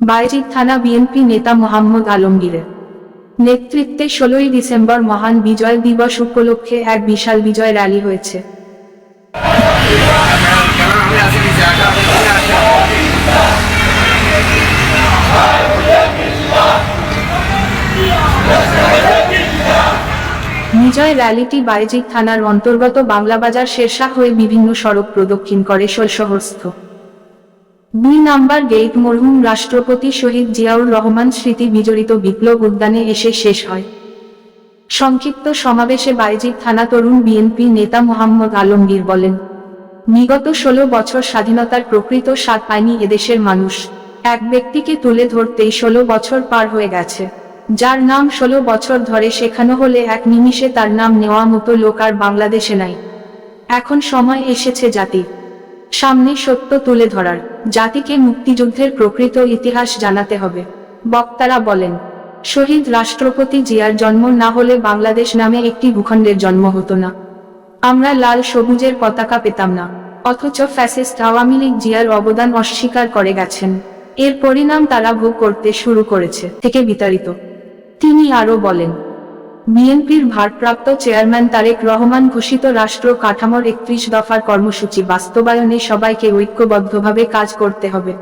বাইজিদ থানা বিএনপি নেতা মোহাম্মদ আলমগীরের নেতৃত্বে ষোলোই ডিসেম্বর মহান বিজয় দিবস উপলক্ষে এক বিশাল বিজয় র্যালি হয়েছে। বিজয় র্যালিটি বাইজিদ থানার অন্তর্গত বাংলাবাজার শেরশাহ হয়ে বিভিন্ন সড়ক প্রদক্ষিণ করে শৈশহস্থ। দুই নাম্বার গেট মরহুম রাষ্ট্রপতি শহীদ জিয়াউর রহমান স্মৃতি বিজড়িত বিপ্লব উদ্যানে এসে শেষ হয়। সংক্ষিপ্ত সমাবেশে বাইজিদ থানা তরুণ বিএনপি নেতা মোহাম্মদ আলমগীর বলেন, বিগত ষোলো বছর স্বাধীনতার প্রকৃত স্বাদ পায়নি এদেশের মানুষ। এক ব্যক্তিকে তুলে ধরতেই ষোলো বছর পার হয়ে গেছে। যার নাম ষোলো বছর ধরে শেখানো হলে এক নিমিষে তার নাম নেওয়া মতো লোক আর বাংলাদেশে নাই। এখন সময় এসেছে জাতির। সামনে সত্য তুলে ধরার, জাতিকে মুক্তিযুদ্ধের প্রকৃত ইতিহাস জানাতে হবে। বক্তারা বলেন, শহীদ রাষ্ট্রপতি জিয়ার জন্ম না হলে বাংলাদেশ নামে একটি ভূখণ্ডের জন্ম হতো না। আমরা লাল সবুজের পতাকা পেতাম না, অথচ ফ্যাসিস্ট আওয়ামী লীগ জিয়ার অবদান অস্বীকার করে গেছেন। এর পরিণাম তারা ভোগ করতে শুরু করেছে, থেকে বিতাড়িত। তিনি আরও বলেন বিএনপির ভারপ্রাপ্ত চেয়ারম্যান তারেক রহমান ঘোষিত রাষ্ট্র কাঠামোর একত্রিশ দফার কর্মসূচি বাস্তবায়নে সবাইকে ঐক্যবদ্ধভাবে কাজ করতে হবে।